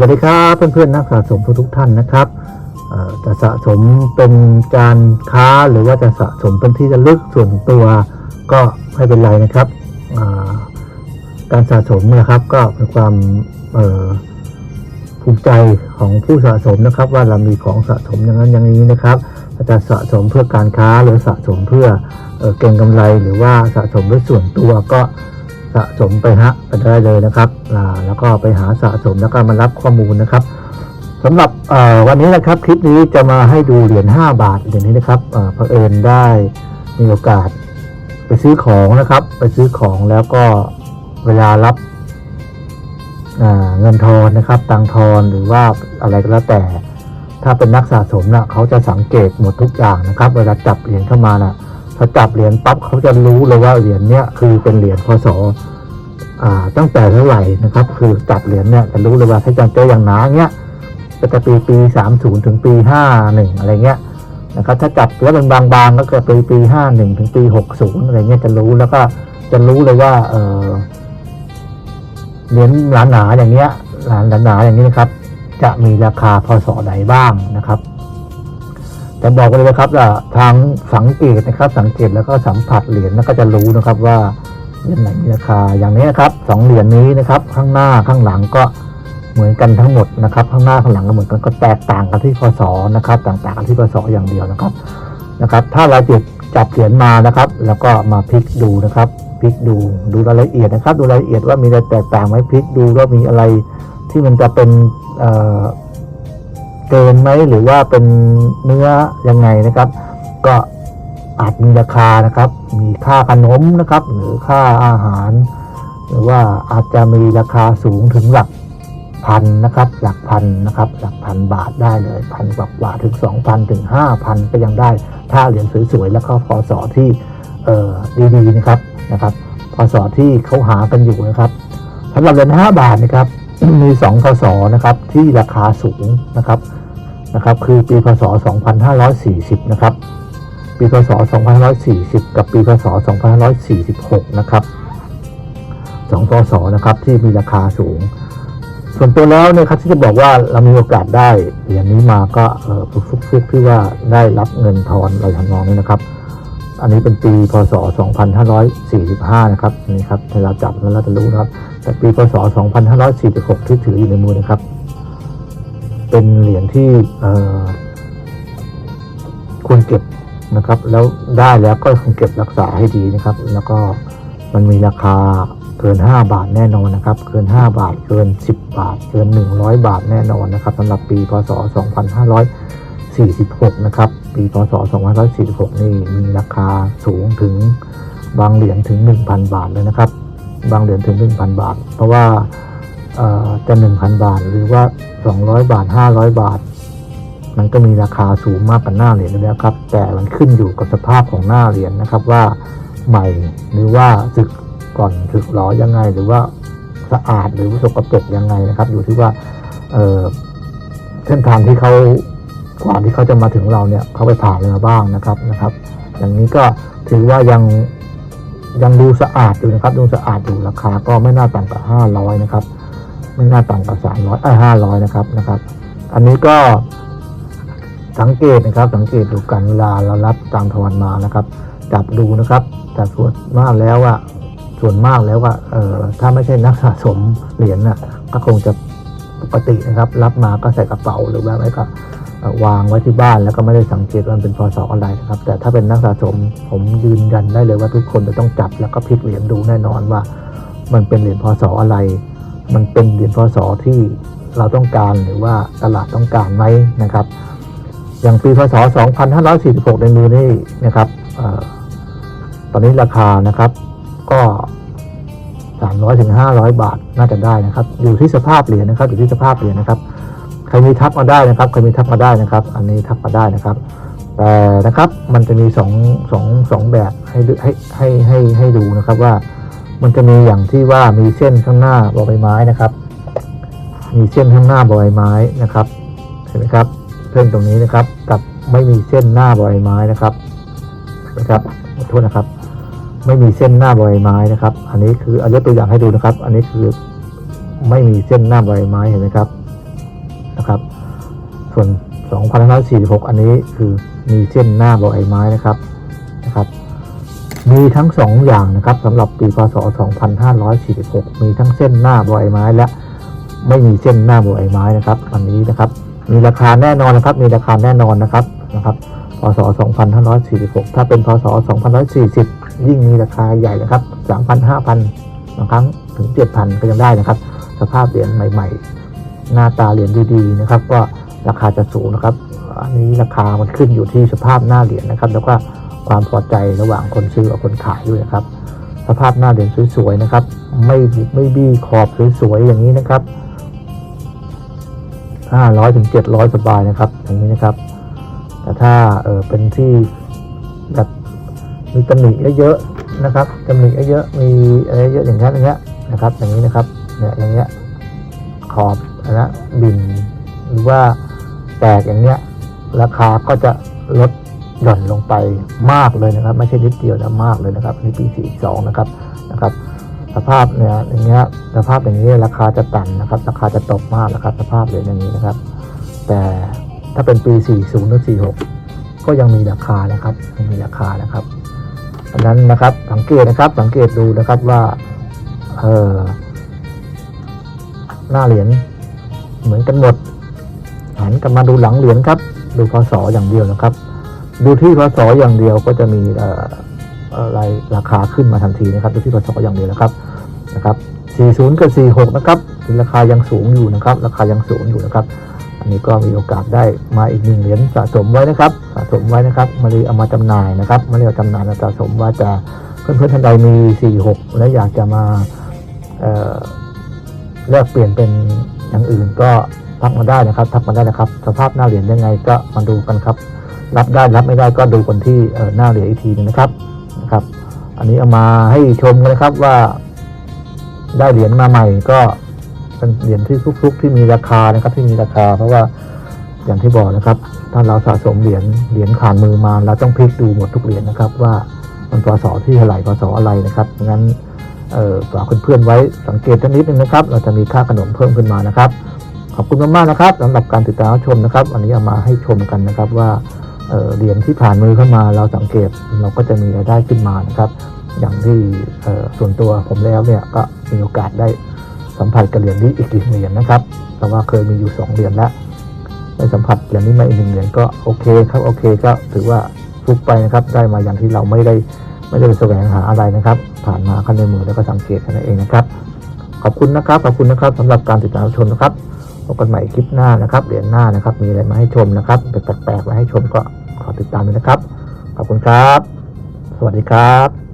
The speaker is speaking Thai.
วัสดีครับเพื่อนๆนักสะสมทุกท่านนะครับจะสะสมเป็นการค้าหรือว่าจะสะสมเป็นที่ระลึกส่วนตัวก็ไม่เป็นไรนะครับการสะสมนะครับก็เป็นความภูมิใจของผู้สะสมนะครับ ว่าเรามีของสะสมอย่างนั้นอย่างนี้นะครับจะสะสมเพื่อการค้าหรือสะสมเพื่อเอ่อเก็งกำไรหรือว่าสะสมด้วยส่วนตัวก็ สะสมไปฮะไปได้เลยนะครับแล้วก็ไปหาสะสมแล้วก็มารับข้อมูลนะครับสำหรับวันนี้นะครับคลิปนี้จะมาให้ดูเหรียญ5บาทเหรียญนี้นะครับเอ่อเผอิญได้มีโอกาสไปซื้อของนะครับ ไปซื้อของแล้วก็เวลารับเงินทอนนะครับ ตังทอนหรือว่าอะไรก็แล้วแต่ ถ้าเป็นนักสะสมนะเขาจะสังเกตหมดทุกอย่างนะครับ เวลาจับเหรียญเข้ามานะ พอจับเหรียญปั๊บเขาจะรู้เลยว่าเหรียญเนี้ยคือเป็นเหรียญพศอ่าตั้งแต่เท่าไหร่นะครับ คือจับเหรียญเนี่ยจะรู้เลยว่าถ้าจังเจออย่างหนาเงี้ยก็จะปีปีสามศูนย์ถึงปีห้าหนึ่งอะไรเงี้ยนะครับถ้าจับแล้วมันบางๆก็เกิดปีปีห้าหนึ่งถึงปีหกศูนย์อะไรเงี้ยจะรู้แล้วก็จะรู้เลยว่าเออเหรียญหนาๆอย่างเงี้ยหนาหนาๆอย่างนี้นะครับ จะมีราคาพศไหนบ้างนะครับ แต่บอกเลยนะครับว่าทางสังเกตนะครับ สังเกตแล้วก็สัมผัสเหรียญแล้วก็จะรู้นะครับว่าเหรียญไหนมีราคา อย่างนี้นะครับสองเหรียญนี้นะครับ ข้างหน้าข้างหลังก็เหมือนกันทั้งหมดนะครับ ข้างหน้าข้างหลังก็เหมือนกันก็แตกต่างกันที่พศนะครับ ต่างๆกันที่พศอย่างเดียวนะครับนะครับ ถ้าเราจิบจับเหรียญมานะครับ แล้วก็มาพลิกดูนะครับพลิกดูดูรายละเอียดนะครับ ดูรายละเอียดว่ามีอะไรแตกต่างไหมพลิกดูว่ามีอะไรที่มันจะเป็น เกินไหมหรือว่าเป็นเนื้อยังไงนะครับ ก็อาจมีราคานะครับ มีค่าขนมนะครับ หรือค่าอาหาร หรือว่าอาจจะมีราคาสูงถึงหลักพันนะครับ หลักพันนะครับ หลักพันบาทได้เลยพันกว่าบาทถึงสองพันถึงห้าพันก็ยังได้ ถ้าเหรียญสวยๆ แล้วก็พศที่เออดีๆนะครับนะครับพศที่เขาหากันอยู่นะครับสำหรับเหรียญห้าบาทนะครับ มีสองพศนะครับที่ราคาสูงนะครับนะครับคือปีพศ 2540 นะครับ ปีพศ 2540 กับปีพศ 2546 นะครับสองพศนะครับที่มีราคาสูง ส่วนตัวแล้วเนี่ยครับที่จะบอกว่าเรามีโอกาสได้เหรียญนี้มาก็ฟุกๆที่ว่าได้รับเงินทอนอะไรทำนองนี้นะครับ อันนี้เป็นปีพศ 2545 นะครับนี่ครับถ้าเราจับแล้วเราจะรู้นะครับ แต่ปีพศ 2546 ที่ถืออยู่ในมือนะครับ เป็นเหรียญที่ควรเก็บนะครับ แล้วได้แล้วก็ควรเก็บรักษาให้ดีนะครับ แล้วก็มันมีราคาเกิน 5 บาทแน่นอนนะครับ เกิน 5 บาทเกิน 10 บาท เกิน 100 บาทแน่นอนนะครับสำหรับปีพศ 2546 นะครับ ปีพศ 2546 นี่มีราคาสูงถึงบางเหรียญถึง 1,000 บาทเลยนะครับ บางเหรียญถึง 1,000 บาท เพราะว่าจะ 1,000 บาท หรือว่า 200 บาท 500 บาท มันก็มีราคาสูงมากกว่าหน้าเหรียญแล้วครับ แต่มันขึ้นอยู่กับสภาพของหน้าเหรียญนะครับว่าใหม่หรือว่าสึกก่อนสึกหรอยังไง หรือว่าสะอาดหรือว่าสกปรกยังไงนะครับ อยู่ที่ว่าเส้นทางที่เขา ก่อนที่เขาจะมาถึงเราเนี่ยเขาไปผ่านอะไรมาบ้างนะครับนะครับ อย่างนี้ก็ถือว่ายังยังดูสะอาดอยู่นะครับดูสะอาดอยู่ราคาก็ไม่น่าต่ำกว่าห้าร้อยนะครับ ไม่น่าต่ำกว่าสามร้อยห้าร้อยนะครับนะครับ อันนี้ก็สังเกตนะครับ สังเกตดูกันเวลาเรารับตามทวันมานะครับ จับดูนะครับ แต่ส่วนมากแล้วอะส่วนมากแล้วว่าเออถ้าไม่ใช่นักสะสมเหรียญน่ะก็คงจะปกตินะครับ รับมาก็ใส่กระเป๋าหรือว่าไม่ก็ วางไว้ที่บ้านแล้วก็ไม่ได้สังเกตว่ามันเป็นพศอะไรนะครับ แต่ถ้าเป็นนักสะสมผมยืนยันได้เลยว่าทุกคนจะต้องจับแล้วก็พลิกเหรียญดูแน่นอนว่า มันเป็นเหรียญพศอะไร มันเป็นเหรียญพศที่เราต้องการหรือว่าตลาดต้องการไหมนะครับ อย่างปีพศ 2546 ในมือนี่นะครับออตอนนี้ราคานะครับก็300ถึง500 บาทน่าจะได้นะครับ อยู่ที่สภาพเหรียญนะครับอยู่ที่สภาพเหรียญนะครับ ใครมีทักมาได้นะครับใครมีทักมาได้นะครับ อันนี้ทักมาได้นะครับแต่นะครับมันจะมีสองสองสองแบบให้ให้ให้ให้ให้ดูนะครับว่า มันจะมีอย่างที่ว่ามีเส้นข้างหน้าบอใบไม้นะครับ มีเส้นข้างหน้าบอใบไม้นะครับเห็นไหมครับเส้นตรงนี้นะครับ กับไม่มีเส้นหน้าบอใบไม้นะครับนะครับขอโทษนะครับ ไม่มีเส้นหน้าบอใบไม้นะครับ อันนี้คือเอายกตัวอย่างให้ดูนะครับ อันนี้คือไม่มีเส้นหน้าบอใบไม้เห็นไหมครับ นะครับ ส่วน2546 อันนี้คือมีเส้นหน้าบอไอไม้นะครับนะครับ มีทั้งสองอย่างนะครับสำหรับปีพศ 2546 มีทั้งเส้นหน้าบอไอไม้และไม่มีเส้นหน้าบอไอไม้นะครับอันนี้นะครับ มีราคาแน่นอนนะครับ มีราคาแน่นอนนะครับนะครับพศ 2546 ถ้าเป็นพศ 2540 ยิ่งมีราคาใหญ่นะครับ 3,000 5,000บางครั้งถึง 7,000 ก็ยังได้นะครับ สภาพเหรียญใหม่ ๆ หน้าตาเหรียญดีๆนะครับ ก็ราคาจะสูงนะครับ อันนี้ราคามันขึ้นอยู่ที่สภาพหน้าเหรียญนะครับ แล้วก็ความพอใจระหว่างคนซื้อกับคนขายด้วยนะครับ สภาพหน้าเหรียญสวยๆนะครับ ไม่ไม่บี้ขอบสวยๆอย่างนี้นะครับ500ถึง700สบายนะครับ อย่างนี้นะครับ แต่ถ้าเออเป็นที่แบบมีตำหนิเยอะๆนะครับตำหนิเยอะๆมีอะไรเยอะอย่างนี้นอย่างเงี้ยนะครับ อย่างนี้นะครับเนี่ยอย่างเงี้ยขอบ นะบิน หรือว่าแตกอย่างเงี้ยราคาก็จะลดหย่อนลงไปมากเลยนะครับ ไม่ใช่นิดเดียวนะมากเลยนะครับในปี 42 นะครับนะครับ สภาพเนี่ยอย่างเงี้ยสภาพอย่างนี้ราคาจะต่ำนะครับ ราคาจะตกมากนะครับ สภาพเหรียญอย่างนี้นะครับ แต่ถ้าเป็นปี 40 หรือ 46 ก็ยังมีราคานะครับยังมีราคานะครับอันนั้นนะครับสังเกตนะครับสังเกตดูนะครับว่าเออหน้าเหรียญ เหมือนกันหมด หันกลับมาดูหลังเหรียญครับ ดูพศอย่างเดียวนะครับ ดูที่พศอย่างเดียวก็จะมีอะไรราคาขึ้นมาทันทีนะครับ ดูที่พศอย่างเดียวนะครับนะครับ 40 กับ 46 นะครับราคายังสูงอยู่นะครับ ราคายังสูงอยู่นะครับ อันนี้ก็มีโอกาสได้มาอีกหนึ่งเหรียญสะสมไว้นะครับ สะสมไว้นะครับมาเลยเอามาจำหน่ายนะครับมาเลยเอาจำหน่ายสะสมว่าจะเพื่อนๆท่านใดมี 46 และอยากจะมาเอ่อแลกเปลี่ยนเป็น อย่างอื่นก็ทักมาได้นะครับ ทักมาได้นะครับ สภาพหน้าเหรียญยังไงก็มาดูกันครับ รับได้รับไม่ได้ก็ดูกันที่เหน้าเหรียญอีกทีหนึงนะครับนะครับ อันนี้เอามาให้ชมกันนะครับว่า ได้เหรียญมาใหม่ก็เป็นเหรียญที่ทุกๆที่มีราคานะครับ ที่มีราคา เพราะว่าอย่างที่บอกนะครับ ถ้าเราสะสมเหรียญเหรียญผ่านมือมาเราต้องพลิกดูหมดทุกเหรียญนะครับ ว่ามันพศที่เท่าไหร่พศอะไรนะครับงั้น ฝากเพื่อนๆไว้สังเกตสักนิดนึงนะครับ เราจะมีค่าขนมเพิ่มขึ้นมานะครับ ขอบคุณมากๆนะครับสำหรับการติดตามชมนะครับอันนี้เอามาให้ชมกันนะครับว่าเหรียญที่ผ่านมือเข้ามาเราสังเกตเราก็จะมีรายได้ขึ้นมานะครับ อย่างที่ส่วนตัวผมแล้วเนี่ยก็มีโอกาสได้สัมผัสกับเหรียญนี้อีกหนึ่งเหรียญนะครับ แต่ว่าเคยมีอยู่สองเหรียญแล้วได้สัมผัสเหรียญนี้มาอีกหนึ่งเหรียญก็โอเคครับโอเคก็ถือว่าฟุกไปนะครับได้มาอย่างที่เราไม่ได้ ไม่ได้ไปแสวงหาอะไรนะครับ ผ่านมาขั้นในมือแล้วก็สังเกตกันนั่นเองนะครับ ขอบคุณนะครับ ขอบคุณนะครับสำหรับการติดตามชมนะครับพบกันใหม่คลิปหน้านะครับเหรียญหน้านะครับ มีอะไรมาให้ชมนะครับแปลกๆมาให้ชมก็ขอติดตามด้วยนะครับ ขอบคุณครับ สวัสดีครับ